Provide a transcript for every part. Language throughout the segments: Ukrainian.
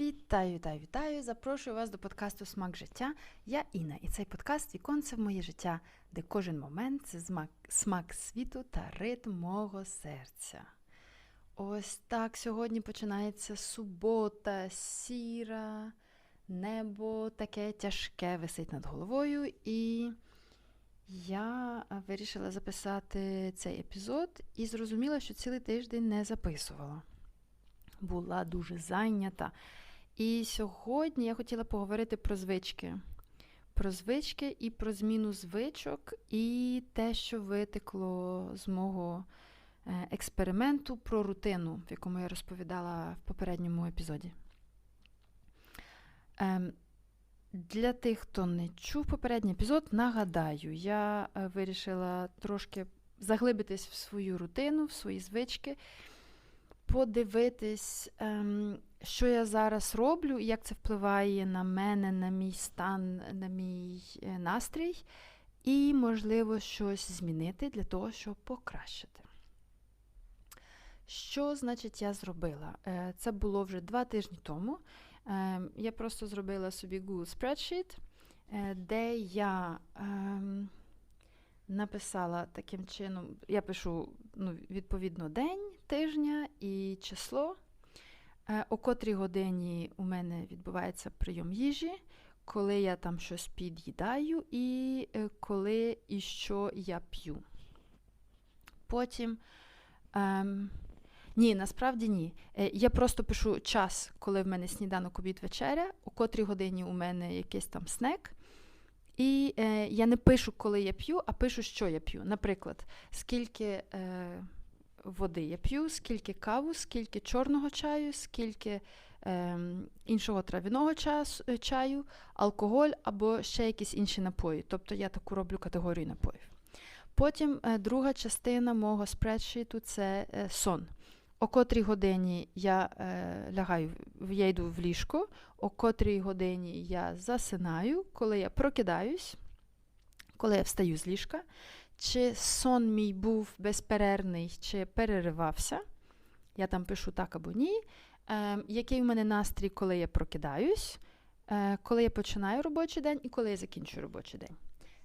Вітаю, вітаю, вітаю! Запрошую вас до подкасту Смак життя. Я Інна, і цей подкаст віконце в моє життя, де кожен момент це смак, смак світу та ритм мого серця. Ось так сьогодні починається субота, сіра, небо таке тяжке висить над головою, і я вирішила записати цей епізод і зрозуміла, що цілий тиждень не записувала. Була дуже зайнята. І сьогодні я хотіла поговорити про звички. Про звички і про зміну звичок, і те, що витекло з мого е, експерименту про рутину, в якому я розповідала в попередньому епізоді. Ем, для тих, хто не чув попередній епізод, нагадаю, я е, вирішила трошки заглибитись в свою рутину, в свої звички, подивитись, ем, що я зараз роблю, як це впливає на мене, на мій стан, на мій е, настрій, і, можливо, щось змінити для того, щоб покращити. Що, значить, я зробила? Е, це було вже два тижні тому. Ем, я просто зробила собі Google Spreadsheet, е, де я ем, написала таким чином, я пишу ну, відповідно день тижня і число, е, о котрій годині у мене відбувається прийом їжі, коли я там щось під'їдаю, і е, коли і що я п'ю. Потім. Ем, ні, насправді ні. Е, я просто пишу час, коли в мене сніданок обід вечеря, у котрій годині у мене якийсь там снек. І е, я не пишу, коли я п'ю, а пишу, що я п'ю. Наприклад, скільки е, води я п'ю, скільки каву, скільки чорного чаю, скільки е, іншого трав'яного е, чаю, алкоголь або ще якісь інші напої. Тобто я таку роблю категорію напоїв. Потім е, друга частина мого спредшиту це е, сон. О котрій годині я е, лягаю, я йду в ліжко, о котрій годині я засинаю, коли я прокидаюсь, коли я встаю з ліжка, чи сон мій був безперервний, чи переривався. Я там пишу так або ні. Е, який в мене настрій, коли я прокидаюсь, е, коли я починаю робочий день і коли я закінчую робочий день.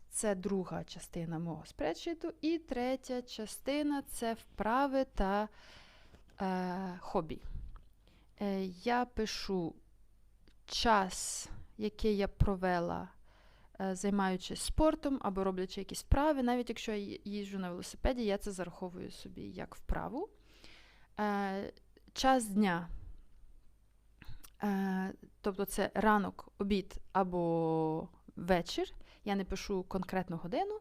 Це друга частина мого спредшиту. І третя частина це вправи та е, хобі. Е, Я пишу час, який я провела, е, займаючись спортом або роблячи якісь вправи. Навіть якщо я їжджу на велосипеді, я це зараховую собі як вправу. Е, Час дня. Е, Тобто це ранок, обід або вечір. Я не пишу конкретну годину.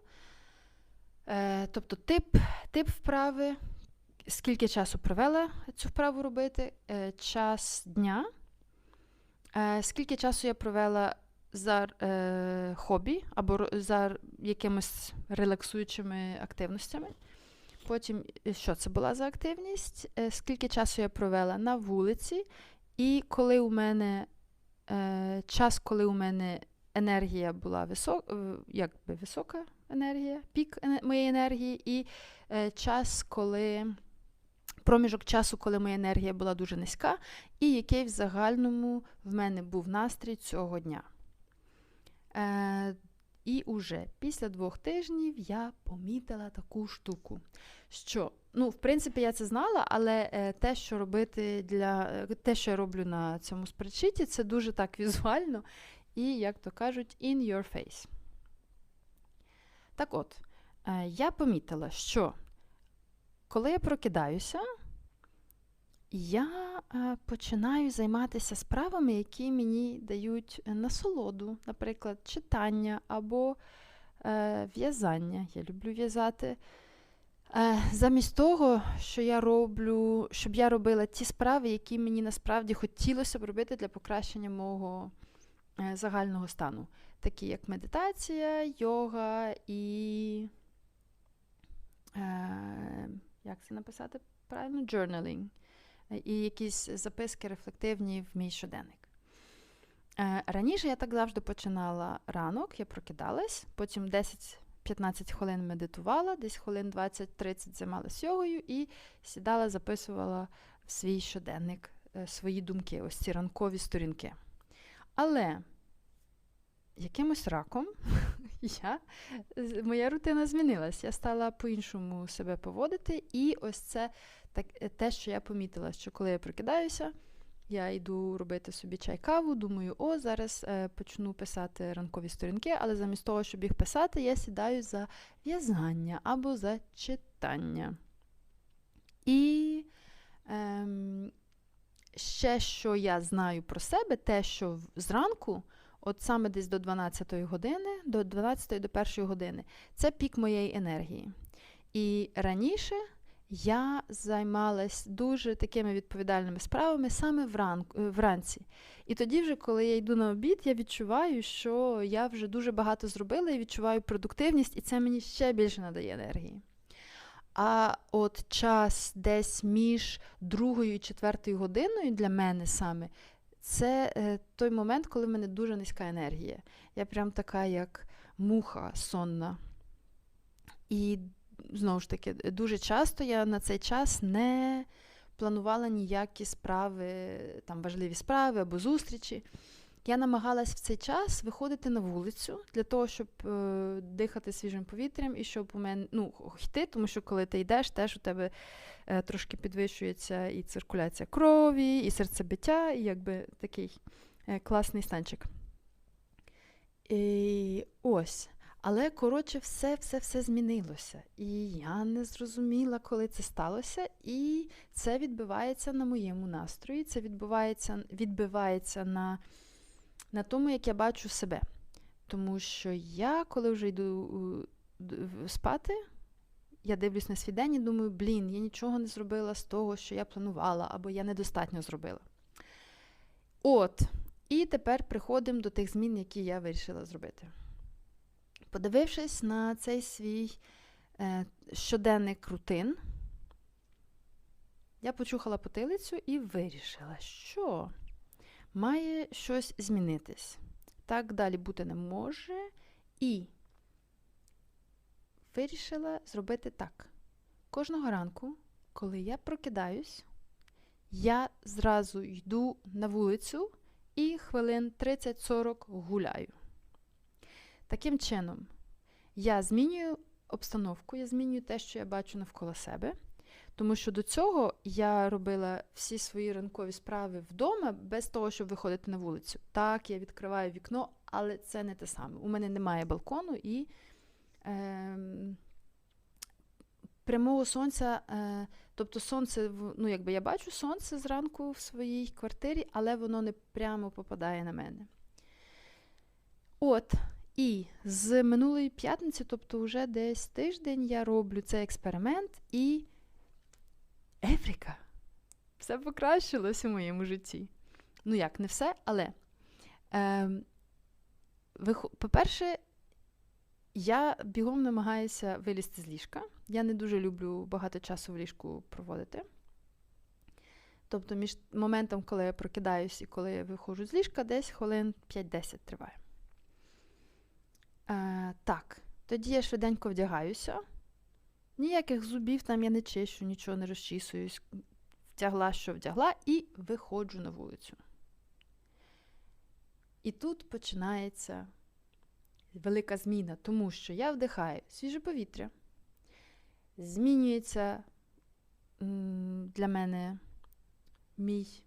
Е, Тобто тип, тип вправи скільки часу провела цю вправу робити, е, час дня, е, скільки часу я провела за е, хобі або за якимись релаксуючими активностями. Потім, що це була за активність, скільки часу я провела на вулиці, і коли у мене час, коли у мене енергія була висока, якби висока енергія, пік моєї енергії, і час, коли проміжок часу, коли моя енергія була дуже низька, і який в загальному в мене був настрій цього дня. Е, І уже після двох тижнів я помітила таку штуку. Що, ну, в принципі, я це знала, але е, те, що робити для те, що я роблю на цьому спредшиті, це дуже так візуально і, як то кажуть, in your face. Так от, е, я помітила, що коли я прокидаюся, я е, починаю займатися справами, які мені дають насолоду, наприклад, читання або е, в'язання. Я люблю в'язати. Е, замість того, що я роблю, щоб я робила ті справи, які мені насправді хотілося б робити для покращення мого загального стану, такі як медитація, йога і. Е, як це написати правильно? Journaling. І якісь записки рефлективні в мій щоденник. Е, раніше я так завжди починала ранок, я прокидалась, потім 10-15 хвилин медитувала, десь хвилин 20-30 займалася йогою і сідала, записувала в свій щоденник е, свої думки, ось ці ранкові сторінки. Але якимось раком я, моя рутина змінилась. Я стала по-іншому себе поводити, і ось це так, е, те, що я помітила, що коли я прокидаюся, я йду робити собі чай каву, думаю, о, зараз е, почну писати ранкові сторінки, але замість того, щоб їх писати, я сідаю за в'язання або за читання. І ем, ще, що я знаю про себе, те, що зранку, от саме десь до 12 години, до 12 до 1 години, це пік моєї енергії. І раніше я займалась дуже такими відповідальними справами саме е, вранці. І тоді, вже, коли я йду на обід, я відчуваю, що я вже дуже багато зробила і відчуваю продуктивність, і це мені ще більше надає енергії. А от час десь між другою і четвертою годиною для мене саме це е, той момент, коли в мене дуже низька енергія. Я прям така, як муха сонна. І знову ж таки, дуже часто я на цей час не планувала ніякі справи, там важливі справи або зустрічі. Я намагалась в цей час виходити на вулицю для того, щоб е, дихати свіжим повітрям і щоб у мене ну, йти, тому що коли ти йдеш, теж у тебе е, трошки підвищується і циркуляція крові, і серцебиття, і якби такий е, класний станчик. І ось. Але, коротше, все, все, все змінилося. І я не зрозуміла, коли це сталося. І це відбивається на моєму настрої, це відбувається, відбивається на, на тому, як я бачу себе. Тому що я, коли вже йду спати, я дивлюсь на свій день і думаю, блін, я нічого не зробила з того, що я планувала, або я недостатньо зробила. От. І тепер приходимо до тих змін, які я вирішила зробити. Подивившись на цей свій е, щоденник рутин, я почухала потилицю і вирішила, що має щось змінитись. Так далі бути не може. І вирішила зробити так. Кожного ранку, коли я прокидаюсь, я зразу йду на вулицю і хвилин 30-40 гуляю. Таким чином, я змінюю обстановку, я змінюю те, що я бачу навколо себе. Тому що до цього я робила всі свої ранкові справи вдома без того, щоб виходити на вулицю. Так, я відкриваю вікно, але це не те саме. У мене немає балкону і ем, прямого сонця. Е, тобто сонце, ну якби я бачу сонце зранку в своїй квартирі, але воно не прямо попадає на мене. От, і з минулої п'ятниці, тобто вже десь тиждень, я роблю цей експеримент і. Ефрика! Все покращилось у моєму житті. Ну як, не все, але. Вихо- По-перше, я бігом намагаюся вилізти з ліжка. Я не дуже люблю багато часу в ліжку проводити. Тобто, між моментом, коли я прокидаюсь і коли я виходжу з ліжка, десь хвилин 5-10 триває. Е, так, тоді я швиденько вдягаюся. Ніяких зубів там я не чищу, нічого не розчісуюсь. Втягла, що вдягла, і виходжу на вулицю. І тут починається велика зміна, тому що я вдихаю свіже повітря. Змінюється для мене мій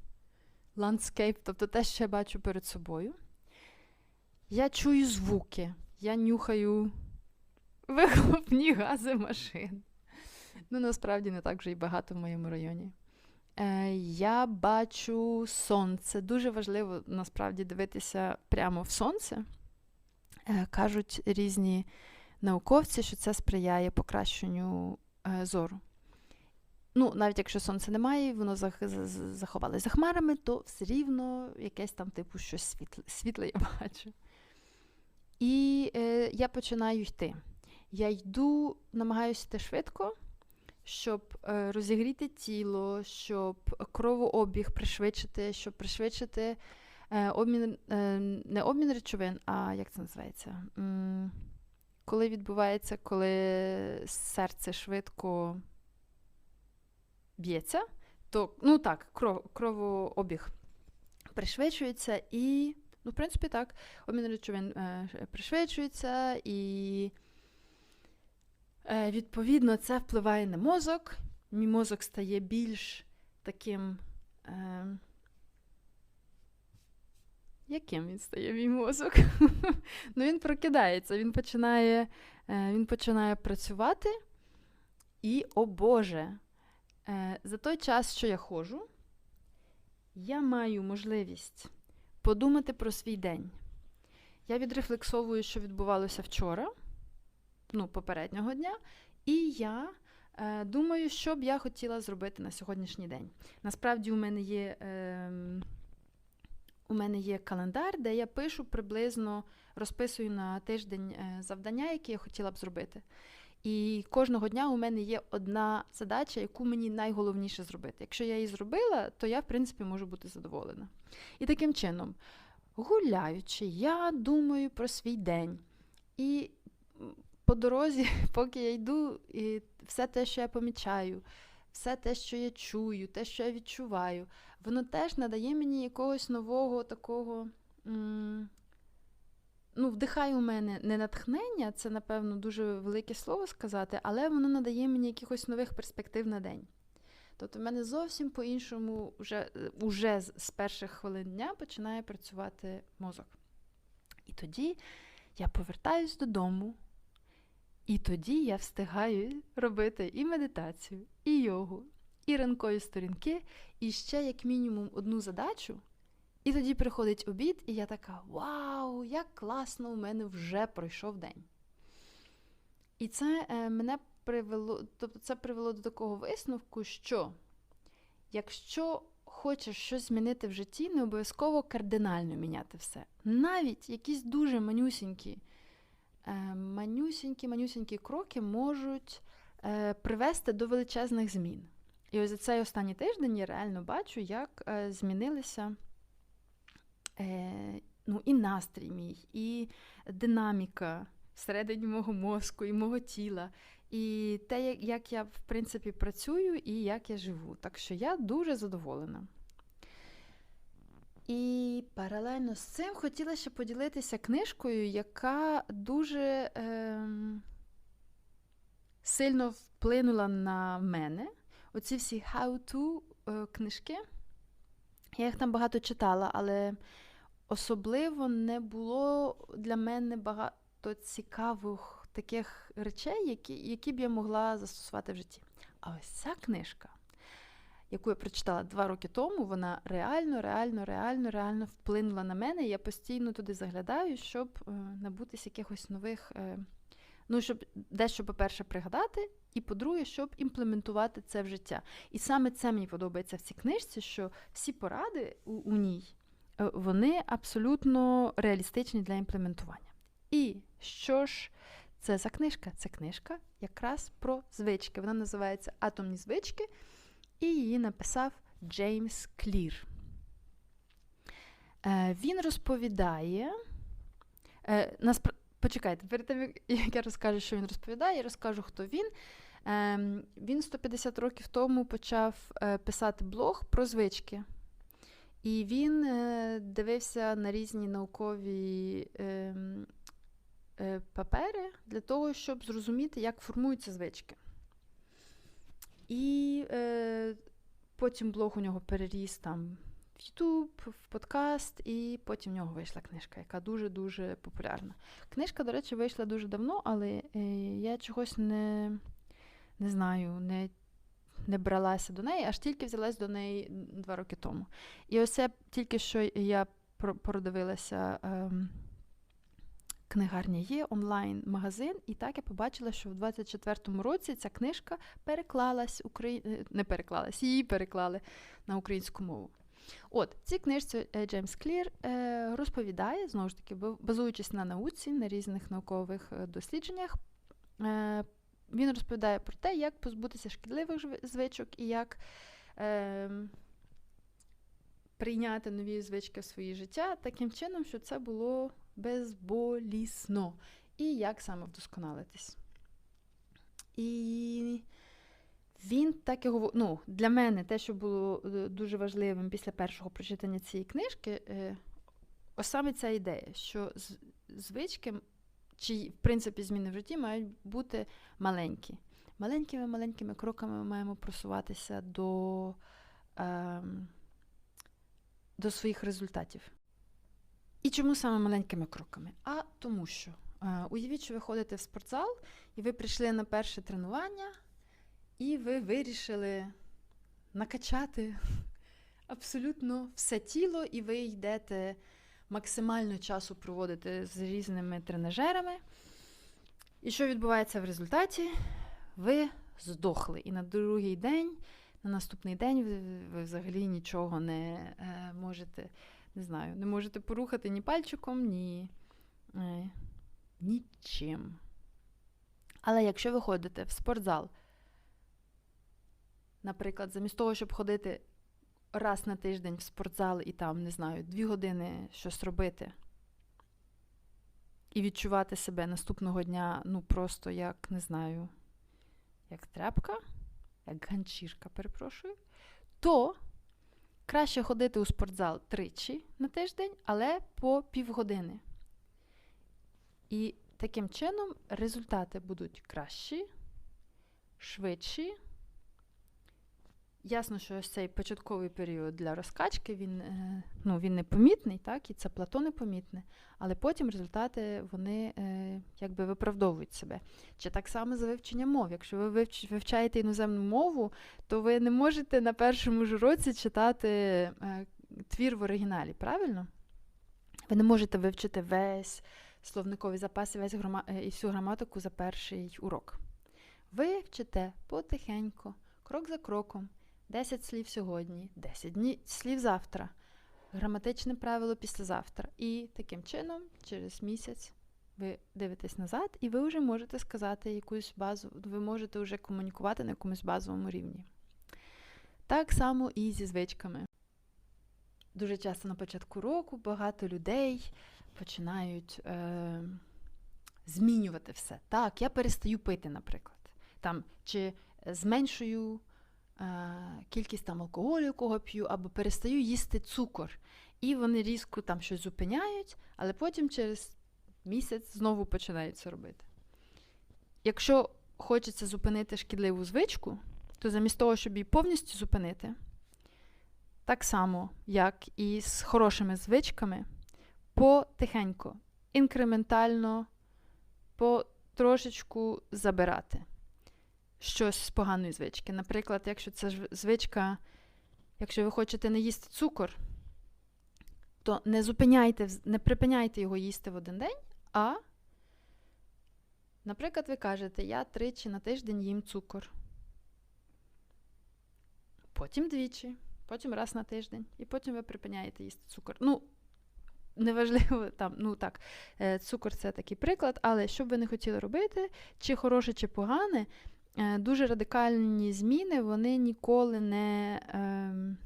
ландскейп, тобто те, що я бачу перед собою. Я чую звуки, я нюхаю вихлопні гази машин. Ну, насправді не так вже і багато в моєму районі. Е, я бачу сонце. Дуже важливо насправді дивитися прямо в сонце. Е, кажуть різні науковці, що це сприяє покращенню е, зору. Ну, навіть якщо сонця немає, воно зах- з- з- за хмарами, то все рівно якесь там типу щось світле, світле я бачу. І е, я починаю йти. Я йду, намагаюся йти швидко, щоб е, розігріти тіло, щоб кровообіг пришвидшити, щоб пришвидшити е, обмін, е, не обмін речовин, а як це називається? Коли відбувається, коли серце швидко б'ється, то ну так, кров, кровообіг пришвидшується і, ну, в принципі, так, обмін речовин пришвидшується, і, відповідно, це впливає на мозок. Мій мозок стає більш таким. Е, яким він стає мій мозок? ну, він прокидається, він починає, е, він починає працювати. І, о Боже, е, за той час, що я ходжу, я маю можливість подумати про свій день. Я відрефлексовую, що відбувалося вчора, ну, попереднього дня, і я е, думаю, що б я хотіла зробити на сьогоднішній день. Насправді, у мене є. Е, у мене є календар, де я пишу приблизно, розписую на тиждень е, завдання, які я хотіла б зробити. І кожного дня у мене є одна задача, яку мені найголовніше зробити. Якщо я її зробила, то я, в принципі, можу бути задоволена. І таким чином, гуляючи, я думаю про свій день. І по дорозі, поки я йду, і все те, що я помічаю, все те, що я чую, те, що я відчуваю, воно теж надає мені якогось нового такого. М- ну, вдихає у мене не натхнення, це, напевно, дуже велике слово сказати, але воно надає мені якихось нових перспектив на день. Тобто, в мене зовсім по-іншому вже, вже з перших хвилин дня починає працювати мозок. І тоді я повертаюсь додому, і тоді я встигаю робити і медитацію, і йогу, і ранкові сторінки, і ще, як мінімум, одну задачу. І тоді приходить обід, і я така: Вау, як класно у мене вже пройшов день. І це е, мене привело, тобто це привело до такого висновку, що якщо хочеш щось змінити в житті, не обов'язково кардинально міняти все. Навіть якісь дуже манюсінькі, е, манюсінькі, манюсінькі кроки можуть е, привести до величезних змін. І ось за цей останній тиждень я реально бачу, як е, змінилися е, ну, і настрій мій, і динаміка всередині мого мозку, і мого тіла, і те, як я, в принципі, працюю і як я живу. Так що я дуже задоволена. І паралельно з цим хотіла ще поділитися книжкою, яка дуже е, сильно вплинула на мене. Оці всі how-to е, книжки. Я їх там багато читала, але особливо не було для мене багато цікавих таких речей, які, які б я могла застосувати в житті. А ось ця книжка, яку я прочитала два роки тому, вона реально, реально, реально, реально вплинула на мене. Я постійно туди заглядаю, щоб е, набутися якихось нових. Е, Ну, щоб дещо, по-перше, пригадати, і по-друге, щоб імплементувати це в життя. І саме це мені подобається в цій книжці, що всі поради у, у ній Е, вони абсолютно реалістичні для імплементування. І що ж це за книжка? Це книжка якраз про звички. Вона називається Атомні звички, і її написав Джеймс Клір. Е, він розповідає. Е, почекайте, перед тим, як я розкажу, що він розповідає, я розкажу, хто він. Ем, він 150 років тому почав писати блог про звички. І він е, дивився на різні наукові е, е, папери для того, щоб зрозуміти, як формуються звички. І е, потім блог у нього переріс там в YouTube, в подкаст, і потім в нього вийшла книжка, яка дуже-дуже популярна. Книжка, до речі, вийшла дуже давно, але е, я чогось не, не знаю, не не бралася до неї, аж тільки взялась до неї два роки тому. І ось тільки що я продивилася. Ем, Книгарня є онлайн-магазин, і так я побачила, що в 24-му році ця книжка переклалась, Украї... Е, не переклалась, її переклали на українську мову. От, цій книжці е, Джеймс Клір е, розповідає, знову ж таки, базуючись на науці, на різних наукових дослідженнях, він розповідає про те, як позбутися шкідливих звичок і як е, прийняти нові звички в своє життя таким чином, щоб це було безболісно. І як саме вдосконалитись. І Він так і говор... ну, для мене те, що було е, дуже важливим після першого прочитання цієї книжки, е, ось саме ця ідея, що звички, чи в принципі зміни в житті мають бути маленькі. Маленькими маленькими кроками ми маємо просуватися до, ем, до своїх результатів. І чому саме маленькими кроками? А тому що е, уявіть, що ви ходите в спортзал, і ви прийшли на перше тренування, і ви вирішили накачати абсолютно все тіло, і ви йдете максимально часу проводити з різними тренажерами. І що відбувається в результаті? Ви здохли. І на другий день, на наступний день ви, ви взагалі нічого не е, можете, не знаю, не можете порухати ні пальчиком, ні е, нічим. Але якщо ви ходите в спортзал, наприклад, замість того, щоб ходити раз на тиждень в спортзал і там, не знаю, дві години щось робити, і відчувати себе наступного дня, ну, просто як, не знаю, як тряпка, як ганчірка, перепрошую, то краще ходити у спортзал тричі на тиждень, але по півгодини. І таким чином результати будуть кращі, швидші. Ясно, що ось цей початковий період для розкачки, він, е, ну, він непомітний, так, і це плато непомітне, але потім результати вони е, якби виправдовують себе. Чи так само за вивчення мов. Якщо ви вивчаєте іноземну мову, то ви не можете на першому ж році читати е, твір в оригіналі, правильно? Ви не можете вивчити весь словниковий запас і, весь грама... і всю граматику за перший урок. Ви вчите потихеньку, крок за кроком, 10 слів сьогодні, 10 дні слів завтра, граматичне правило післязавтра. І таким чином, через місяць, ви дивитесь назад, і ви вже можете сказати якусь базу, ви можете вже комунікувати на якомусь базовому рівні. Так само і зі звичками. Дуже часто на початку року багато людей починають е, змінювати все. Так, я перестаю пити, наприклад. Там, чи зменшую е, кількість там, алкоголю, якого п'ю, або перестаю їсти цукор. І вони різко там щось зупиняють, але потім через місяць знову починають це робити. Якщо хочеться зупинити шкідливу звичку, то замість того, щоб її повністю зупинити, так само, як і з хорошими звичками, потихеньку, інкрементально, потрошечку забирати щось з поганої звички. Наприклад, якщо це звичка, якщо ви хочете не їсти цукор, то не зупиняйте, не припиняйте його їсти в один день, а, наприклад, ви кажете, я тричі на тиждень їм цукор. Потім двічі, потім раз на тиждень, і потім ви припиняєте їсти цукор. Ну, неважливо там, ну так, е, цукор це такий приклад, але що б ви не хотіли робити, чи хороше, чи погане, дуже радикальні зміни, вони ніколи не. ем,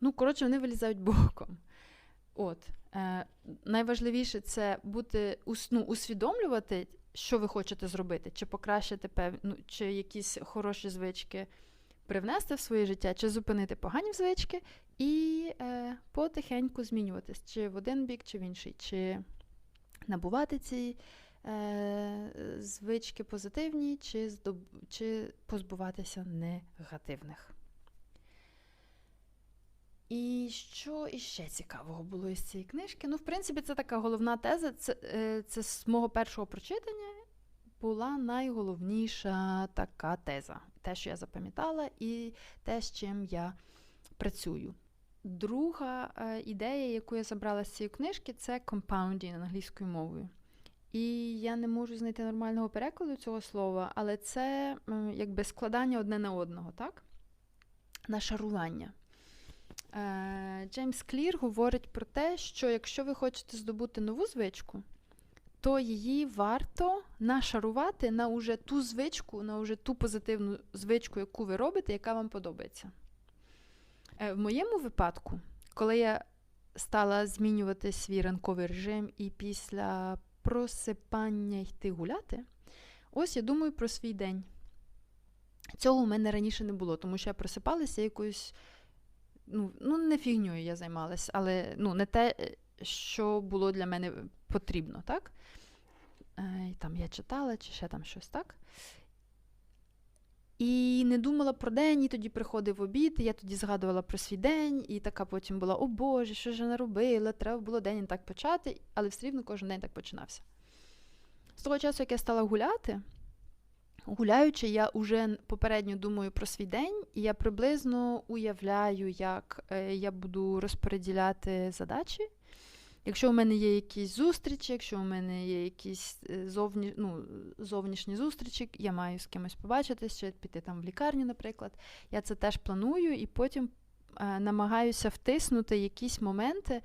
Ну, коротше, вони вилізають боком. От. Е, найважливіше це бути ну, усвідомлювати, що ви хочете зробити, чи покращити пев... ну, чи якісь хороші звички привнести в своє життя, чи зупинити погані звички, і е, потихеньку змінюватись, чи в один бік, чи в інший, чи набувати ці е, звички позитивні, чи, здоб... чи позбуватися негативних. І що іще цікавого було із цієї книжки? Ну, в принципі, це така головна теза. Це, е, це з мого першого прочитання була найголовніша така теза. Те, що я запам'ятала, і те, з чим я працюю. Друга е, ідея, яку я забрала з цієї книжки, це compounding англійською мовою. І я не можу знайти нормального перекладу цього слова, але це якби складання одне на одного, так? Нашарування. Е, Джеймс Клір говорить про те, що якщо ви хочете здобути нову звичку, то її варто нашарувати на уже ту звичку, на уже ту позитивну звичку, яку ви робите, яка вам подобається. Е, В моєму випадку, коли я стала змінювати свій ранковий режим і після просипання йти гуляти, ось я думаю про свій день. Цього у мене раніше не було, тому що я просипалася якоюсь, ну, ну не фігньою я займалася, але ну, не те, що було для мене потрібно, так? Е, Там я читала чи ще там щось так. І не думала про день, і тоді приходив обід, і я тоді згадувала про свій день, і така потім була: О Боже, що ж я наробила, треба було день так почати, але все рівно кожен день так починався. З того часу, як я стала гуляти, гуляючи, я вже попередньо думаю про свій день, і я приблизно уявляю, як е, я буду розподіляти задачі. Якщо у мене є якісь зустрічі, якщо у мене є якісь е, зовні, ну, зовнішні зустрічі, я маю з кимось побачитися, чи піти там в лікарню, наприклад, я це теж планую і потім е, намагаюся втиснути якісь моменти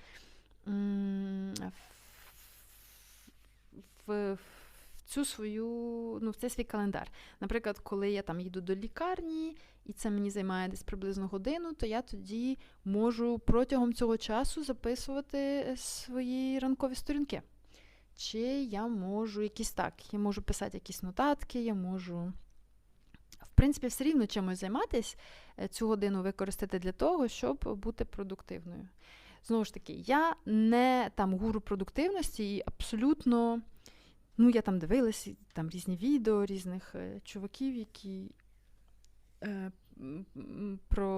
в. в, цю свою, ну, в цей свій календар. Наприклад, коли я там їду до лікарні, і це мені займає десь приблизно годину, то я тоді можу протягом цього часу записувати е, свої ранкові сторінки. Чи я можу якісь так, я можу писати якісь нотатки, я можу. В принципі, все рівно чимось займатися, е, цю годину використати для того, щоб бути продуктивною. Знову ж таки, я не там гуру продуктивності і абсолютно Ну, я там дивилася там різні відео різних е, чуваків, які е, про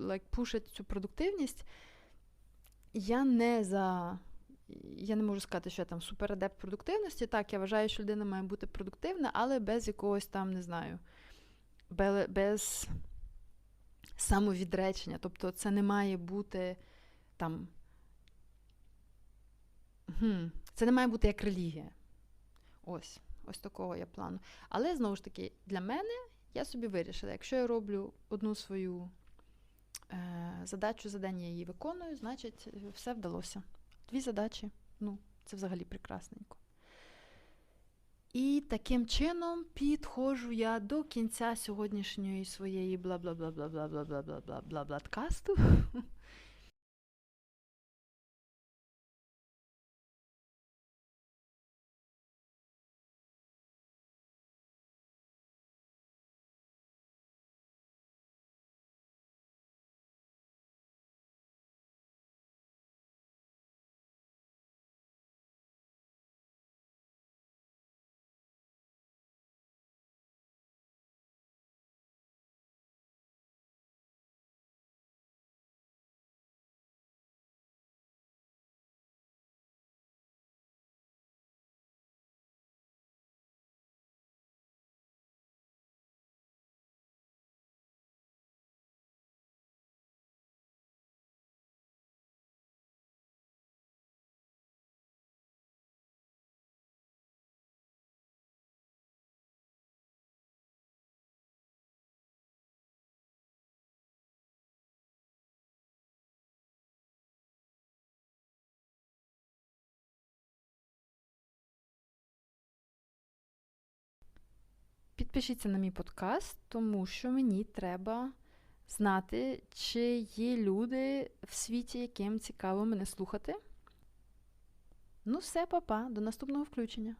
like, пушать цю продуктивність. Я не за. Я не можу сказати, що я там суперадепт продуктивності. Так, я вважаю, що людина має бути продуктивна, але без якогось там, не знаю, без самовідречення. Тобто це не має бути там. Це не має бути як релігія. Ось, ось такого я плану. Але знову ж таки, для мене я собі вирішила, якщо я роблю одну свою е, задачу за день, я її виконую, значить все вдалося. Дві задачі, ну, це взагалі прекрасненько. І таким чином підходжу я до кінця сьогоднішньої своєї бла бла бла бла бла бла бла бла бла бла бла Підпишіться на мій подкаст, тому що мені треба знати, чи є люди в світі, яким цікаво мене слухати. Ну, все, папа, до наступного включення.